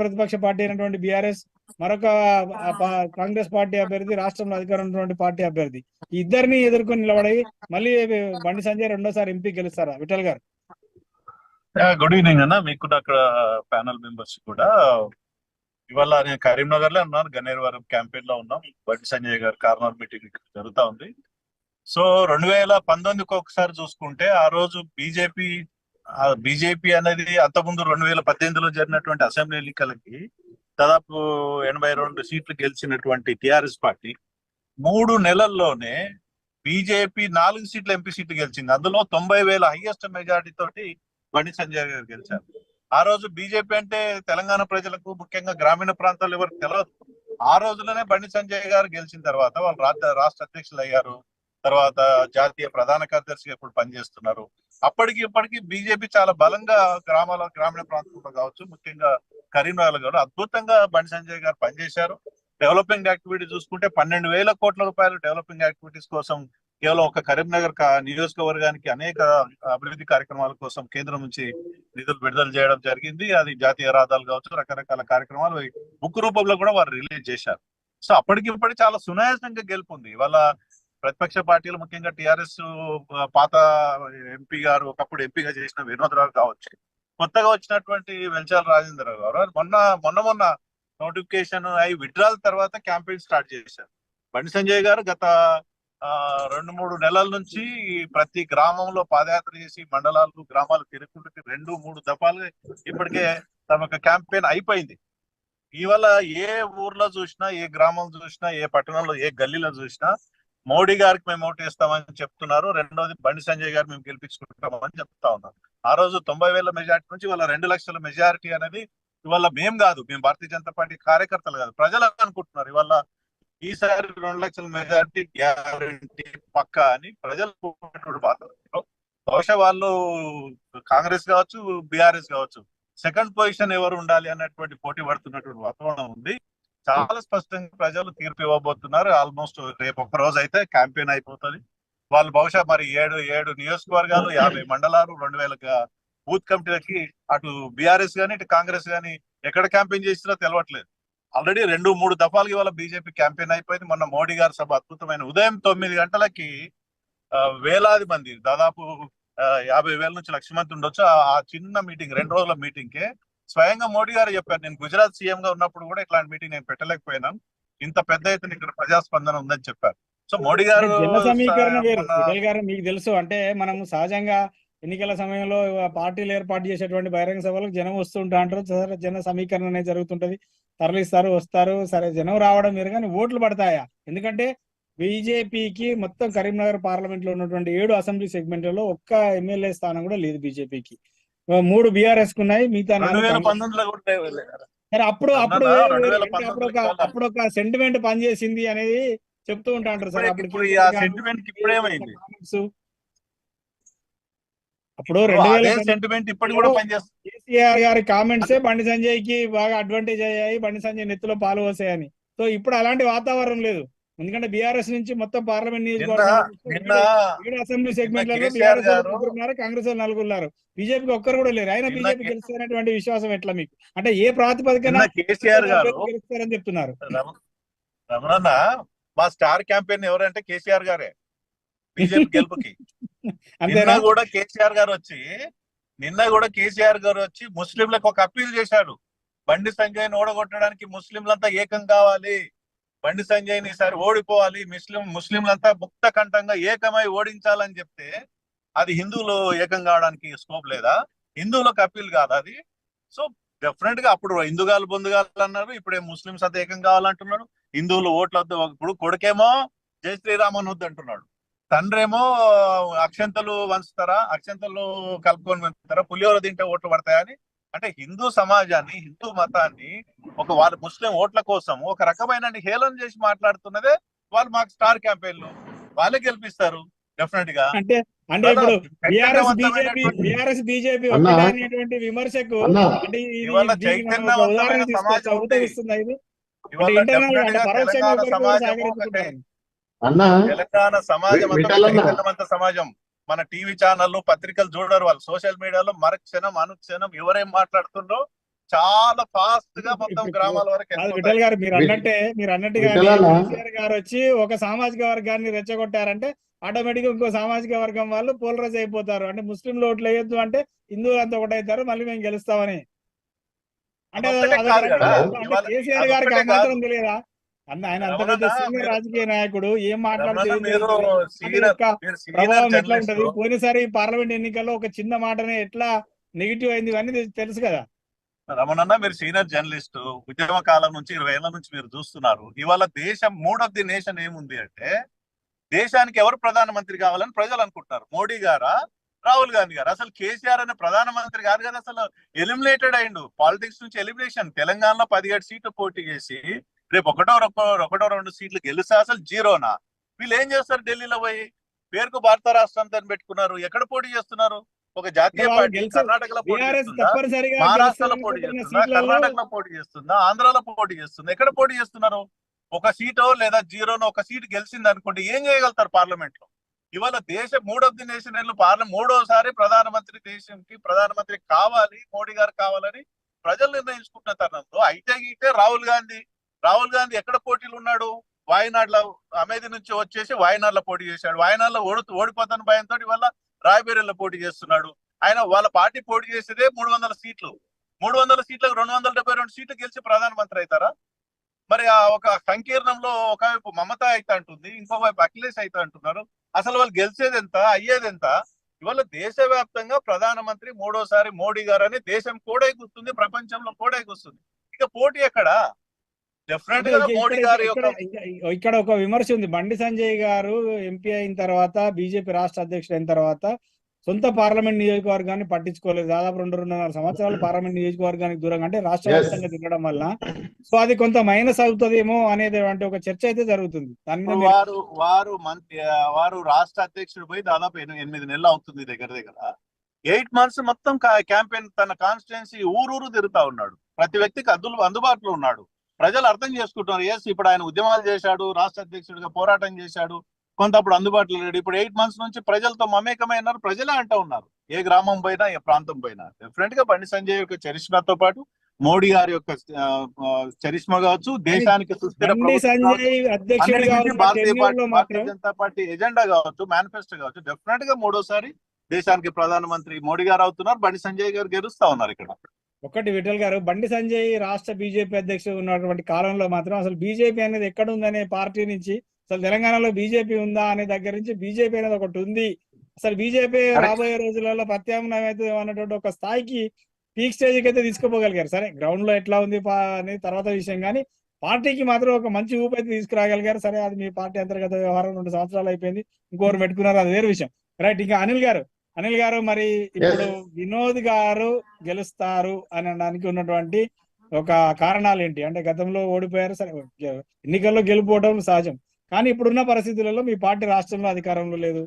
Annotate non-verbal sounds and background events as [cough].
ప్రతిపక్ష పార్టీ అయినటువంటి బీఆర్ఎస్ మరొక కాంగ్రెస్ పార్టీ అభ్యర్థి రాష్ట్రంలో అధికారం ఉన్నటువంటి పార్టీ అభ్యర్థి. ఇద్దరిని ఎదుర్కొని నిలబడి మళ్ళీ బండి సంజయ్ రెండోసారి ఎంపీ గెలుస్తారా? విఠల్ గారు. గుడ్ ఈవినింగ్ అన్న. మీకు అక్కడ ప్యానల్ మెంబర్స్ కూడా. ఇవాళ నేను కరీంనగర్లో ఉన్నాను. గన్నేరువరం క్యాంపెయిన్లో ఉన్నాం. బండి సంజయ్ గారు కార్నర్ మీటింగ్ జరుగుతా ఉంది. సో రెండు వేల పంతొమ్మిదికి ఒకసారి చూసుకుంటే ఆ రోజు బీజేపీ బీజేపీ అనేది అంతకుముందు రెండు వేల పద్దెనిమిదిలో జరిగినటువంటి అసెంబ్లీ ఎన్నికలకి దాదాపు ఎనభై రెండు సీట్లు గెలిచినటువంటి టిఆర్ఎస్ పార్టీ మూడు నెలల్లోనే బీజేపీ నాలుగు సీట్లు ఎంపీ సీట్లు గెలిచింది. అందులో తొంభై వేల హైయెస్ట్ మెజారిటీ తోటి బండి సంజయ్ గారు గెలిచారు. ఆ రోజు బీజేపీ అంటే తెలంగాణ ప్రజలకు ముఖ్యంగా గ్రామీణ ప్రాంతాల్లో ఎవరికి తెలియదు ఆ రోజులోనే బండి సంజయ్ గారు గెలిచిన తర్వాత వాళ్ళు రాష్ట్ర రాష్ట్ర అధ్యక్షులు అయ్యారు తర్వాత జాతీయ ప్రధాన కార్యదర్శిగా ఇప్పుడు పనిచేస్తున్నారు. అప్పటికి ఇప్పటికి బీజేపీ చాలా బలంగా గ్రామాల గ్రామీణ ప్రాంతంలో కావచ్చు. ముఖ్యంగా కరీంనగర్ గారు అద్భుతంగా బండి సంజయ్ గారు పనిచేశారు. డెవలపింగ్ యాక్టివిటీ చూసుకుంటే పన్నెండు వేల కోట్ల రూపాయలు డెవలపింగ్ యాక్టివిటీస్ కోసం కేవలం ఒక కరీంనగర్ నియోజకవర్గానికి అనేక అభివృద్ధి కార్యక్రమాల కోసం కేంద్రం నుంచి నిధులు విడుదల చేయడం జరిగింది. అది జాతీయ రహదారులు కావచ్చు రకరకాల కార్యక్రమాలు బుక్ రూపంలో కూడా వారు రిలీజ్ చేశారు. సో అప్పటికి ఇప్పటికి చాలా సునాయాసంగా గెలుపుంది. ఇవాళ ప్రతిపక్ష పార్టీలు ముఖ్యంగా టిఆర్ఎస్ పాత ఎంపీ గారు ఒకప్పుడు ఎంపీగా చేసిన వినోదరావు కావచ్చు. కొత్తగా వచ్చినటువంటి వెల్చాల రాజేంద్ర గారు మొన్న మొన్న మొన్న నోటిఫికేషన్ అయి విడ్రాల్ తర్వాత క్యాంపెయిన్ స్టార్ట్ చేశారు. బండి సంజయ్ గారు గత ఆ, రెండు మూడు నెలల నుంచి ప్రతి గ్రామంలో పాదయాత్ర చేసి మండలాలు గ్రామాలు తిరుగుతుంటే రెండు మూడు దఫాలుగా ఇప్పటికే తమ క్యాంపెయిన్ అయిపోయింది. ఇవాళ ఏ ఊర్లో చూసినా ఏ గ్రామం చూసినా ఏ పట్టణంలో ఏ గల్లీలో చూసినా మోడీ గారికి మేము ఓటు వేస్తామని చెప్తున్నారు. రెండోది బండి సంజయ్ గారు మేము గెలిపించుకుంటామని చెప్తా ఉన్నారు. ఆ రోజు తొంభై వేల మెజార్టీ నుంచి ఇవాళ రెండు లక్షల మెజారిటీ అనేది ఇవాళ మేం కాదు మేము భారతీయ జనతా పార్టీ కార్యకర్తలు కాదు ప్రజలు అనుకుంటున్నారు. ఇవాళ ఈసారి రెండు లక్షల మెజారిటీ గ్యారంటీ పక్క అని ప్రజలు అనుకుంటున్నటువంటి బహుశా వాళ్ళు కాంగ్రెస్ కావచ్చు బీఆర్ఎస్ కావచ్చు సెకండ్ పొజిషన్ ఎవరు ఉండాలి అన్నటువంటి పోటీ పడుతున్నటువంటి వాతావరణం ఉంది. చాలా స్పష్టంగా ప్రజలు తీర్పు ఇవ్వబోతున్నారు. ఆల్మోస్ట్ రేపు ఒక రోజు అయితే క్యాంపెయిన్ అయిపోతుంది. వాళ్ళు బహుశా మరి ఏడు ఏడు నియోజకవర్గాలు యాభై మండలాలు రెండు వేల బూత్ కమిటీలకి అటు బీఆర్ఎస్ కానీ ఇటు కాంగ్రెస్ కానీ ఎక్కడ క్యాంపెయిన్ చేసినా తెలవట్లేదు. ఆల్రెడీ రెండు మూడు దఫాలకి ఇవాళ బీజేపీ క్యాంపెయిన్ అయిపోయింది. మొన్న మోడీ గారి సభ అద్భుతమైన ఉదయం తొమ్మిది గంటలకి వేలాది మంది దాదాపు యాభై వేల నుంచి లక్ష మంది ఉండొచ్చు. ఆ- చిన్న మీటింగ్ రెండు రోజుల మీటింగ్కే స్వయంగా మోడీ గారు చెప్పారు నేను గుజరాత్ సీఎం గా ఉన్నప్పుడు కూడా ఇట్లాంటి మీటింగ్ నేను పెట్టలేకపోయినాను ఇంత పెద్ద ఎత్తున ఇక్కడ ప్రజాస్పందన ఉందని చెప్పారు. సో మోడీ గారు జన సమీకరణ వేరు. గారు మీకు తెలుసు అంటే మనం సహజంగా ఎన్నికల సమయంలో పార్టీలు ఏర్పాటు చేసేటువంటి బహిరంగ సభలకు జనం వస్తుంటా అంటారు. సరే జన సమీకరణ అనేది జరుగుతుంటది. తరలిస్తారు వస్తారు. సరే జనం రావడం వేరు కానీ ఓట్లు పడతాయా? ఎందుకంటే బీజేపీకి మొత్తం కరీంనగర్ పార్లమెంట్లో ఉన్నటువంటి ఏడు అసెంబ్లీ సెగ్మెంట్లలో ఒక్క ఎమ్మెల్యే స్థానం కూడా లేదు బీజేపీకి. మూడు బీఆర్ఎస్కు ఉన్నాయి మిగతా. సరే అప్పుడు అప్పుడు అప్పుడు ఒక అప్పుడు ఒక సెంటిమెంట్ పనిచేసింది అనేది చెప్తూ ఉంటా అంటారు సార్. ఇప్పుడే- అప్పుడు ఇప్పుడు సెంటిమెంట్ ఇప్పుడేమైంది. అప్పుడు రెండు వేల సెంటిమెంట్ ఇప్పటికి కూడా పనిచేస్తుంది. కేసీఆర్ గారి కామెంట్స్ బండి సంజయ్కి బాగా అడ్వాంటేజ్ అయ్యాయి బండి సంజయ్ నెత్తిలో పాలు పోసాయని. సో ఇప్పుడు అలాంటి వాతావరణం లేదు. ఎందుకంటే బీఆర్ఎస్ నుంచి మొత్తం పార్లమెంట్ నియోజకవర్గం అసెంబ్లీ సెగ్మెంట్ బీఆర్ఎస్ నలుగురున్నారు కాంగ్రెస్ వాళ్ళు నలుగురున్నారు బీజేపీకి ఒక్కరు కూడా లేరు. నిన్న బీజేపీ గెలుస్తారనేటువంటి విశ్వాసం ఎట్లా మీకు? అంటే ఏ ప్రాతిపదికన గెలుస్తారని చెప్తున్నారు. రమ- రమణన్న మా స్టార్ క్యాంపెయిన్ ఎవరంటే కేసీఆర్ గారే. బీజేపీ గెలుపుకి. [laughs] నిన్న కూడా కేసీఆర్ గారు వచ్చి నిన్న కూడా కేసీఆర్ గారు వచ్చి ముస్లింలకు ఒక అప్పీల్ చేశాడు. బండి సంజయ్ ఓడగొట్టడానికి ముస్లింలంతా ఏకం కావాలి. బండి సంజయ్ని ఈసారి ఓడిపోవాలి. ముస్లిం ముస్లింలంతా ముక్తకంఠంగా ఏకమై ఓడించాలని చెప్తే అది హిందువులు ఏకం కావడానికి స్కోప్ లేదా? హిందువులకు అప్పీల్ కాదు అది? సో డెఫినెట్గా అప్పుడు హిందుగాలు బొందుగాలు అన్నారు. ఇప్పుడే ముస్లింస్ అంతా ఏకం కావాలంటున్నాడు. హిందువులు ఓట్లు వద్దు. ఇప్పుడు కొడుకేమో జై శ్రీరామ్ అని వద్దు అంటున్నాడు. తండ్రేమో అక్షంతలు వంచుతారా? అక్షంతలు కలుపుకొని పులిహోర తింటే ఓట్లు పడతాయని అంటే హిందూ సమాజాన్ని హిందూ మతాన్ని ఒక వాళ్ళ ముస్లిం ఓట్ల కోసం ఒక రకమైన హేళన చేసి మాట్లాడుతున్నదే వాళ్ళు మాకు స్టార్ క్యాంపెయిన్లు. వాళ్ళే గెలిపిస్తారు. డెఫినెట్గా అంటే అంటే ఇప్పుడు బీఆర్ఎస్ బీజేపీ బీఆర్ఎస్ బీజేపీ అనేటువంటి విమర్శకు. అంటే తెలంగాణ సమాజం సమాజం. చైతన్యవంత మన టీవీ ఛానళ్ళు పత్రికలు చూడరు వాళ్ళు. సోషల్ మీడియాలో మరుక్షణం అనుక్షణం ఎవరేం మాట్లాడుతుండ్రో చాలా ఫాస్ట్గా మొత్తం [laughs] గ్రామాల వరకు. విఠల్ గారు మీరు అన్నట్టే మీరు అన్నట్టుగా? కేసీఆర్ గారు వచ్చి ఒక సామాజిక వర్గాన్ని రెచ్చగొట్టారంటే ఆటోమేటిక్ ఇంకో సామాజిక వర్గం వాళ్ళు పోలరైజ్ అయిపోతారు. అంటే ముస్లింలు ఓట్లు వేయొద్దు అంటే హిందువులు అంతా ఒకటైతారు మళ్ళీ మేము గెలుస్తామని. అంటే కేసీఆర్ గారికి మాత్రం తెలియదా? అన్న ఆయన అంత పెద్ద సీనియర్ రాజకీయ నాయకుడు ఏం మాట్లాడితే రమణ ఏం మీరు తెలుస్తుంది? అంటే సీనియర్ యొక్క మీరు సీనియర్ ప్రభావం ఎట్లా ఉంటది? పోయినసారి పార్లమెంట్ ఎన్నికల్లో ఒక చిన్న మాటనే ఎట్లా నెగిటివ్ అయింది ఇవన్నీ తెలుసు కదా. రమణన్న మీరు సీనియర్ జర్నలిస్ట్ ఉద్యమ కాలం నుంచి ఇరవై ఏళ్ళ నుంచి మీరు చూస్తున్నారు. ఇవాళ దేశం మూడ్ ఆఫ్ ది నేషన్ ఏముంది అంటే దేశానికి ఎవరు ప్రధానమంత్రి కావాలని ప్రజలు అనుకుంటున్నారు. మోడీ గారా రాహుల్ గాంధీ గారు? అసలు కేసీఆర్ అనే ప్రధానమంత్రి గారు కదా అసలు ఎలిమినేటెడ్ అయిండు. పాలిటిక్స్ నుంచి ఎలిమినేషన్. తెలంగాణలో పదిహేడు సీట్లు పోటీ చేసి రేపు ఒకటో ఒకటో రెండు సీట్లు గెలుస్తా అసలు జీరోనా? వీళ్ళు ఏం చేస్తారు ఢిల్లీలో పోయి? పేరుకు భారత రాష్ట్రంతో పెట్టుకున్నారు. ఎక్కడ పోటీ చేస్తున్నారు? ఒక జాతీయ పార్టీ కర్ణాటకలో పోటీ చేస్తుందా? మహారాష్ట్రలో పోటీ చేస్తుందా? కర్ణాటకలో పోటీ చేస్తుందా? ఆంధ్రాలో పోటీ చేస్తుందా? ఎక్కడ పోటీ చేస్తున్నారు? ఒక సీటో లేదా జీరోనో ఒక సీట్ గెలిచింది అనుకోండి ఏం చేయగలుగుతారు పార్లమెంట్లో ఇవాళ దేశ mood of the nation parliament మూడోసారి ప్రధానమంత్రి దేశంకి ప్రధానమంత్రి కావాలి మోడీ గారు కావాలని ప్రజలు నిర్ణయించుకుంటున్న తరుణంలో అయితే గీతే రాహుల్ గాంధీ రాహుల్ గాంధీ ఎక్కడ పోటీలు ఉన్నాడు? వాయనాడ్లో అమేధి నుంచి వచ్చేసి వాయనాడ్లో పోటీ చేశాడు. వాయనాడ్లో ఓడి ఓడిపోతాను భయంతో ఇవాళ రాయబేరిలో పోటీ చేస్తున్నాడు. ఆయన వాళ్ళ పార్టీ పోటీ చేసేదే మూడు వందల సీట్లు. మూడు వందల సీట్లకు రెండు వందల డెబ్బై రెండు సీట్లు గెలిచి ప్రధానమంత్రి అవుతారా? మరి ఆ ఒక సంకీర్ణంలో ఒకవైపు మమత అయితే అంటుంది ఇంకోవైపు అఖిలేష్ అయితే అంటున్నారు. అసలు వాళ్ళు గెలిచేది ఎంత అయ్యేది ఎంత? ఇవాళ దేశవ్యాప్తంగా ప్రధానమంత్రి మూడోసారి మోడీ గారు అని దేశం కూడా గుర్తుంది ప్రపంచంలో కూడా గుర్తుంది ఇక పోటీ ఎక్కడ? డెఫినెట్గా ఇక్కడ- మోడీ ఇక్కడ- గారి ఇక్కడ- యొక్క ఇక్కడ- ఇక్కడ ఒక విమర్శ ఉంది. బండి సంజయ్ గారు ఎంపీ అయిన తర్వాత బీజేపీ రాష్ట్ర అధ్యక్షుడు అయిన తర్వాత సొంత పార్లమెంట్ నియోజకవర్గాన్ని పట్టించుకోలేదు. దాదాపు రెండు రెండున్నర సంవత్సరాలు పార్లమెంట్ నియోజకవర్గానికి దూరంగా అంటే రాష్ట్ర. వ్యాప్తంగా తిరగడం వల్ల. సో అది కొంత మైనస్ అవుతుందేమో అనేది అంటే ఒక చర్చ అయితే జరుగుతుంది. దాని వారు వారు మంత్రి వారు రాష్ట్ర అధ్యక్షుడు పోయి దాదాపు ఎని- ఎనిమిది నెలలు అవుతుంది దగ్గర దగ్గర. ఎయిట్ మంత్స్ మొత్తం క్యాంపెయిన్ తన కాన్స్టిట్యున్సీ ఊరూరు తిరుగుతా ఉన్నాడు. ప్రతి వ్యక్తికి అద్దులు అందుబాటులో ఉన్నాడు. ప్రజలు అర్థం చేసుకుంటున్నారు. ఎస్ ఇప్పుడు ఆయన ఉద్యమాలు చేశాడు రాష్ట్ర అధ్యక్షుడిగా పోరాటం చేశాడు కొంత అప్పుడు అందుబాటులో లేడు. ఇప్పుడు ఎయిట్ మంత్స్ నుంచి ప్రజలతో మమేకమై ఉన్నారు. ప్రజలే అంటూ ఉన్నారు. ఏ గ్రామం పోయినా ఏ ప్రాంతం పోయినా. డెఫినెట్గా బండి సంజయ్ యొక్క చరిష్మాతో పాటు మోడీ గారి యొక్క చరిష్మా కావచ్చు దేశానికి సుస్థిర భారతీయ జనతా పార్టీ ఎజెండా కావచ్చు మేనిఫెస్టో కావచ్చు. డెఫినెట్గా మూడోసారి దేశానికి ప్రధానమంత్రి మోడీ గారు అవుతున్నారు బండి సంజయ్ గారు గెలుస్తా ఉన్నారు ఇక్కడ. ఒకటి విఠల్ గారు బండి సంజయ్ రాష్ట్ర బీజేపీ అధ్యక్షుడు ఉన్నటువంటి కాలంలో మాత్రం అసలు బీజేపీ అనేది ఎక్కడ ఉందనే పార్టీ నుంచి అసలు తెలంగాణలో బీజేపీ ఉందా అనే దగ్గర నుంచి బీజేపీ అనేది ఒకటి ఉంది. అసలు బీజేపీ. రాబోయే రోజులలో ప్రత్యామ్నాయం అయితే అన్నటువంటి ఒక స్థాయికి పీక్ స్టేజ్కి అయితే తీసుకుపోగలిగారు. సరే గ్రౌండ్లో ఎట్లా ఉంది అనేది తర్వాత విషయం కానీ పార్టీకి మాత్రం ఒక మంచి ఊపు అయితే తీసుకురాగలిగారు. సరే అది మీ పార్టీ అంతర్గత వ్యవహారం రెండు సంవత్సరాలు అయిపోయింది ఇంకోరు పెట్టుకున్నారు అది వేరే విషయం. రైట్ ఇంకా అనిల్ గారు అనిల్ గారు మరి ఇప్పుడు వినోద్ గారు గెలుస్తారు అని అనడానికి ఉన్నటువంటి ఒక కారణాలు ఏంటి? అంటే గతంలో ఓడిపోయారు సరే ఎన్నికల్లో గెలుపోవడం సహజం. కానీ ఇప్పుడున్న పరిస్థితులలో మీ పార్టీ రాష్ట్రంలో అధికారంలో లేదు.